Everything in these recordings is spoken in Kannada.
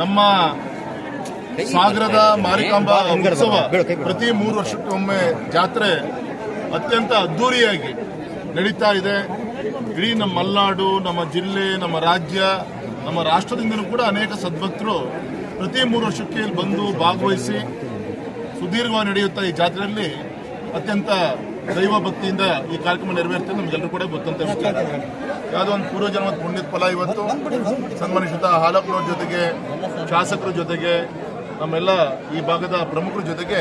ನಮ್ಮ ಸಾಗರದ ಮಾರಿಕಾಂಬ ಉತ್ಸವ ಪ್ರತಿ ಮೂರು ವರ್ಷಕ್ಕೊಮ್ಮೆ ಜಾತ್ರೆ ಅತ್ಯಂತ ಅದ್ದೂರಿಯಾಗಿ ನಡೀತಾ ಇದೆ. ಇಡೀ ನಮ್ಮ ಮಲೆನಾಡು, ನಮ್ಮ ಜಿಲ್ಲೆ, ನಮ್ಮ ರಾಜ್ಯ, ನಮ್ಮ ರಾಷ್ಟ್ರದಿಂದಲೂ ಕೂಡ ಅನೇಕ ಸದ್ಭಕ್ತರು ಪ್ರತಿ ಮೂರು ವರ್ಷಕ್ಕೆ ಬಂದು ಭಾಗವಹಿಸಿ ಸುದೀರ್ಘವಾಗಿ ನಡೆಯುತ್ತಾ ಈ ಜಾತ್ರೆಯಲ್ಲಿ ಅತ್ಯಂತ ದೈವ ಭಕ್ತಿಯಿಂದ ಈ ಕಾರ್ಯಕ್ರಮ ನೆರವೇರ್ತದೆ ನಮಗೆಲ್ಲರೂ ಕೂಡ ಗೊತ್ತಂತ ವಿಚಾರ ಯಾವುದೋ ಒಂದು ಪೂರ್ವ ಜನ್ಮದ ಪುಣ್ಯದ ಫಲ ಇವತ್ತು. ಸನ್ಮಾನಿಸಿದ ಹಾಲಪ್ಪನವ್ರ ಜೊತೆಗೆ, ಶಾಸಕರ ಜೊತೆಗೆ, ನಮ್ಮೆಲ್ಲ ಈ ಭಾಗದ ಪ್ರಮುಖರ ಜೊತೆಗೆ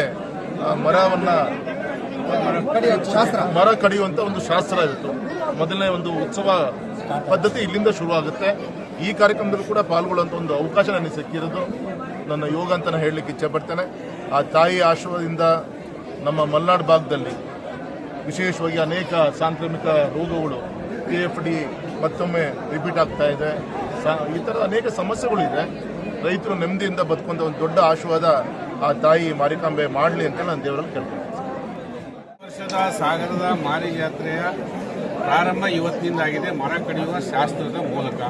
ಮರವನ್ನ ಮರ ಕಡಿಯುವಂತ ಒಂದು ಶಾಸ್ತ್ರ ಇತ್ತು ಮೊದಲನೇ ಒಂದು ಉತ್ಸವ ಪದ್ಧತಿ ಇಲ್ಲಿಂದ ಶುರುವಾಗುತ್ತೆ. ಈ ಕಾರ್ಯಕ್ರಮದಲ್ಲೂ ಕೂಡ ಪಾಲ್ಗೊಳ್ಳುವಂತ ಒಂದು ಅವಕಾಶ ನನಗೆ ಸಿಕ್ಕಿರೋದು. ನನ್ನ ಯೋಗ ಅಂತ ಹೇಳಲಿಕ್ಕೆ ಇಚ್ಛೆ ಪಡ್ತೇನೆ. ಆ ತಾಯಿ ಆಶೀರ್ವಾದದಿಂದ ನಮ್ಮ ಮಲೆನಾಡು ಭಾಗದಲ್ಲಿ ವಿಶೇಷವಾಗಿ ಅನೇಕ ಸಾಂಕ್ರಾಮಿಕ ರೋಗಗಳು ಪಿ ಎಫ್ ಡಿ ಮತ್ತೊಮ್ಮೆ ರಿಪೀಟ್ ಆಗ್ತಾ ಇದೆ. ಈ ಥರ ಅನೇಕ ಸಮಸ್ಯೆಗಳಿದೆ. ರೈತರು ನೆಮ್ಮದಿಯಿಂದ ಬದುಕುವಂತ ಒಂದು ದೊಡ್ಡ ಆಶೀರ್ವಾದ ಆ ತಾಯಿ ಮಾರಿಕಾಂಬೆ ಮಾಡಲಿ ಅಂತ ನಾನು ದೇವರಲ್ಲಿ ಕೇಳ್ತೀನಿ ವರ್ಷದ ಸಾಗರದ ಮಾರಿ ಜಾತ್ರೆಯ ಪ್ರಾರಂಭ ಇವತ್ತಿನಿಂದ ಆಗಿದೆ ಮರ ಕಡಿಯುವ ಶಾಸ್ತ್ರದ ಮೂಲಕ.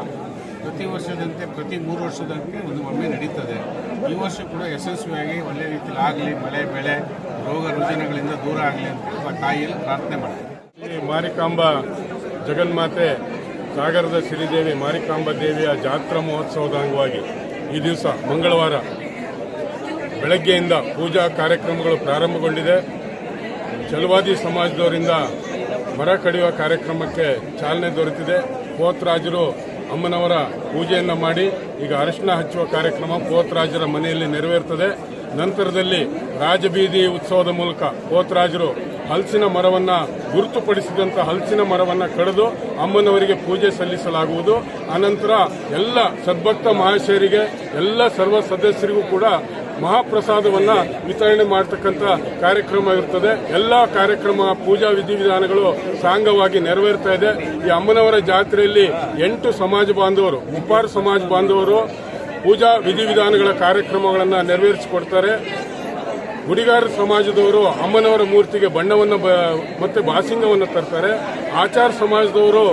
ಪ್ರತಿ ವರ್ಷದಂತೆ, ಪ್ರತಿ ಮೂರು ವರ್ಷದಂತೆ ಒಂದು ಒಮ್ಮೆ ನಡೀತದೆ. ಈ ವರ್ಷ ಕೂಡ ಯಶಸ್ವಿಯಾಗಿ ಒಳ್ಳೆಯ ರೀತಿಯಲ್ಲಿ ಆಗಲಿ, ಮಳೆ, ಬೆಳೆ, ರೋಗ ರುಜಿನಗಳಿಂದ ದೂರ ಆಗಲಿ ಅಂತ ತಾಯಿಯಲ್ಲಿ ಪ್ರಾರ್ಥನೆ ಮಾಡ್ತೀವಿ. ಮಾರಿಕಾಂಬ ಜಗನ್ಮಾತೆ ಸಾಗರದ ಶ್ರೀದೇವಿ ಮಾರಿಕಾಂಬ ದೇವಿಯ ಜಾತ್ರಾ ಮಹೋತ್ಸವದ ಅಂಗವಾಗಿ ಈ ದಿವಸ ಮಂಗಳವಾರ ಬೆಳಗ್ಗೆಯಿಂದ ಪೂಜಾ ಕಾರ್ಯಕ್ರಮಗಳು ಪ್ರಾರಂಭಗೊಂಡಿದೆ. ಚಲವಾದಿ ಸಮಾಜದವರಿಂದ ಮರ ಕಡಿಯುವ ಕಾರ್ಯಕ್ರಮಕ್ಕೆ ಚಾಲನೆ ದೊರೆತಿದೆ. ಪೋತ್ರಾಜರು ಅಮ್ಮನವರ ಪೂಜೆಯನ್ನು ಮಾಡಿ ಈಗ ಅರಿಶಿನ ಹಚ್ಚುವ ಕಾರ್ಯಕ್ರಮ ಪೋತ್ರಾಜರ ಮನೆಯಲ್ಲಿ ನೆರವೇರುತ್ತದೆ ನಂತರದಲ್ಲಿ ರಾಜಬೀದಿ ಉತ್ಸವದ ಮೂಲಕ ಪೋತ್ರಾಜರು ಹಲಸಿನ ಮರವನ್ನ ಗುರುತುಪಡಿಸಿದಂತ ಹಲಸಿನ ಮರವನ್ನ ಕಡಿದು ಅಮ್ಮನವರಿಗೆ ಪೂಜೆ ಸಲ್ಲಿಸಲಾಗುವುದು. ಅನಂತರ ಎಲ್ಲ ಸದ್ಭಕ್ತ ಮಹಾಶಯರಿಗೆ, ಎಲ್ಲ ಸರ್ವ ಸದಸ್ಯರಿಗೂ ಕೂಡ ಮಹಾಪ್ರಸಾದವನ್ನ ವಿತರಣೆ ಮಾಡತಕ್ಕಂತ ಕಾರ್ಯಕ್ರಮ ಇರುತ್ತದೆ ಎಲ್ಲ ಕಾರ್ಯಕ್ರಮ ಪೂಜಾ ವಿಧಿವಿಧಾನಗಳು ಸಾಂಗವಾಗಿ ನೆರವೇರ್ತಾ ಇದೆ. ಈ ಅಮ್ಮನವರ ಜಾತ್ರೆಯಲ್ಲಿ ಎಂಟು ಸಮಾಜ ಬಾಂಧವರು, ಉಪ್ಪಾರ ಸಮಾಜ ಬಾಂಧವರು ಪೂಜಾ ವಿಧಿವಿಧಾನಗಳ ಕಾರ್ಯಕ್ರಮಗಳನ್ನು ನೆರವೇರಿಸಿಕೊಡ್ತಾರೆ. ಗುಡಿಗಾರ ಸಮಾಜದವರು ಅಮ್ಮನವರ ಮೂರ್ತಿಗೆ ಬಣ್ಣವನ್ನು ಮತ್ತೆ ಬಾಸಿಂಗವನ್ನು ತರ್ತಾರೆ. ಆಚಾರ ಸಮಾಜದವರು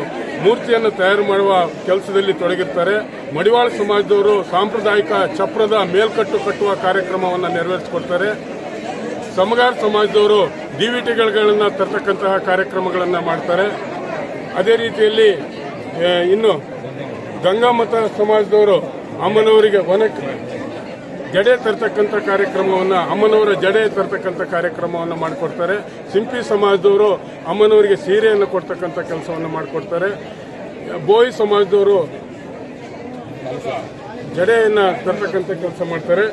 ಮೂರ್ತಿಯನ್ನು ತಯಾರು ಮಾಡುವ ಕೆಲಸದಲ್ಲಿ ತೊಡಗಿರ್ತಾರೆ. ಮಡಿವಾಳ ಸಮಾಜದವರು ಸಾಂಪ್ರದಾಯಿಕ ಚಪ್ರದ ಮೇಲ್ಕಟ್ಟು ಕಟ್ಟುವ ಕಾರ್ಯಕ್ರಮವನ್ನು ನೆರವೇರಿಸಿಕೊಡ್ತಾರೆ. ಸಮಗಾರ ಸಮಾಜದವರು ಡಿವಿಟಿಗಳನ್ನು ತರ್ತಕ್ಕಂತಹ ಕಾರ್ಯಕ್ರಮಗಳನ್ನು ಮಾಡ್ತಾರೆ. ಅದೇ ರೀತಿಯಲ್ಲಿ ಇನ್ನು ಗಂಗಾಮತ ಸಮಾಜದವರು ಅಮ್ಮನವರಿಗೆ ವನಕ್ಕೆ ಜಡೆ ತರ್ತಕ್ಕಂಥ ಕಾರ್ಯಕ್ರಮವನ್ನು ಅಮ್ಮನವರ ಜಡೆ ತರ್ತಕ್ಕಂಥ ಕಾರ್ಯಕ್ರಮವನ್ನು ಮಾಡಿಕೊಡ್ತಾರೆ. ಸಿಂಪಿ ಸಮಾಜದವರು ಅಮ್ಮನವರಿಗೆ ಸೀರೆಯನ್ನು ಕೊಡ್ತಕ್ಕಂಥ ಕೆಲಸವನ್ನು ಮಾಡಿಕೊಡ್ತಾರೆ. ಬೋಯಿ ಸಮಾಜದವರು ಜಡೆಯನ್ನು ತರ್ತಕ್ಕಂಥ ಕೆಲಸ ಮಾಡ್ತಾರೆ.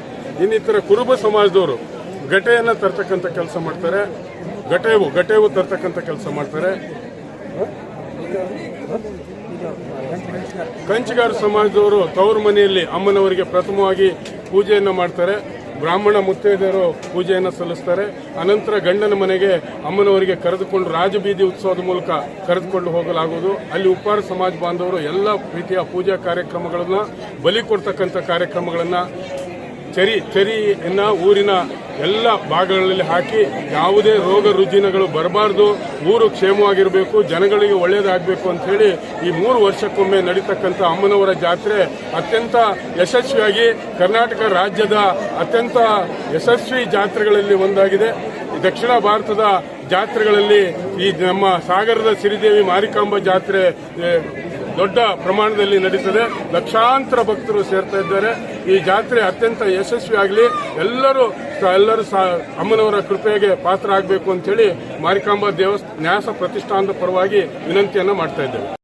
ಇನ್ನಿತರ ಕುರುಬ ಸಮಾಜದವರು ಗಟೆಯನ್ನು ತರ್ತಕ್ಕಂಥ ಕೆಲಸ ಮಾಡ್ತಾರೆ. ಗಟೇವು ಗಟೇವು ತರ್ತಕ್ಕಂಥ ಕೆಲಸ ಮಾಡ್ತಾರೆ. ಕಂಚಿಗಾರ ಸಮಾಜದವರು ತವರು ಮನೆಯಲ್ಲಿ ಅಮ್ಮನವರಿಗೆ ಪ್ರಥಮವಾಗಿ ಪೂಜೆಯನ್ನು ಮಾಡ್ತಾರೆ. ಬ್ರಾಹ್ಮಣ ಮುತ್ತೈದೆಯರು ಪೂಜೆಯನ್ನು ಸಲ್ಲಿಸ್ತಾರೆ. ಅನಂತರ ಗಂಡನ ಮನೆಗೆ ಅಮ್ಮನವರಿಗೆ ಕರೆದುಕೊಂಡು ರಾಜಬೀದಿ ಉತ್ಸವದ ಮೂಲಕ ಕರೆದುಕೊಂಡು ಹೋಗಲಾಗುವುದು. ಅಲ್ಲಿ ಉಪ್ಪಾರ ಸಮಾಜ ಬಾಂಧವರು ಎಲ್ಲ ರೀತಿಯ ಪೂಜಾ ಕಾರ್ಯಕ್ರಮಗಳನ್ನು, ಬಲಿ ಕೊಡ್ತಕ್ಕಂಥ ಕಾರ್ಯಕ್ರಮಗಳನ್ನು, ಚರಿ, ಚರಿಯನ್ನು, ಊರಿನ ಎಲ್ಲ ಭಾಗಗಳಲ್ಲಿ ಹಾಕಿ ಯಾವುದೇ ರೋಗ ರುಜಿನಗಳು ಬರಬಾರ್ದು, ಊರು ಕ್ಷೇಮವಾಗಿರಬೇಕು, ಜನಗಳಿಗೆ ಒಳ್ಳೆಯದಾಗಬೇಕು ಅಂತ ಹೇಳಿ ಈ ಮೂರು ವರ್ಷಕ್ಕೊಮ್ಮೆ ನಡೀತಕ್ಕಂಥ ಅಮ್ಮನವರ ಜಾತ್ರೆ ಅತ್ಯಂತ ಯಶಸ್ವಿಯಾಗಿ ಕರ್ನಾಟಕ ರಾಜ್ಯದ ಅತ್ಯಂತ ಯಶಸ್ವಿ ಜಾತ್ರೆಗಳಲ್ಲಿ ಒಂದಾಗಿದೆ. ದಕ್ಷಿಣ ಭಾರತದ ಜಾತ್ರೆಗಳಲ್ಲಿ ಈ ನಮ್ಮ ಸಾಗರದ ಸಿರಿದೇವಿ ಮಾರಿಕಾಂಬ ಜಾತ್ರೆ ದೊಡ್ಡ ಪ್ರಮಾಣದಲ್ಲಿ ನಡೀತದೆ. ಲಕ್ಷಾಂತರ ಭಕ್ತರು ಸೇರ್ತಾ ಇದ್ದಾರೆ. ಈ ಜಾತ್ರೆ ಅತ್ಯಂತ ಯಶಸ್ವಿ ಆಗಲಿ. ಎಲ್ಲರೂ ಎಲ್ಲರೂ ಅಮ್ಮನವರ ಕೃಪೆಗೆ ಪಾತ್ರ ಆಗಬೇಕು ಅಂತೇಳಿ ಮಾರಿಕಾಂಬ ದೇವಸ್ಥಾನ ನ್ಯಾಸ ಪ್ರತಿಷ್ಠಾನದ ಪರವಾಗಿ ವಿನಂತಿಯನ್ನು ಮಾಡ್ತಾ ಇದ್ದೇವೆ.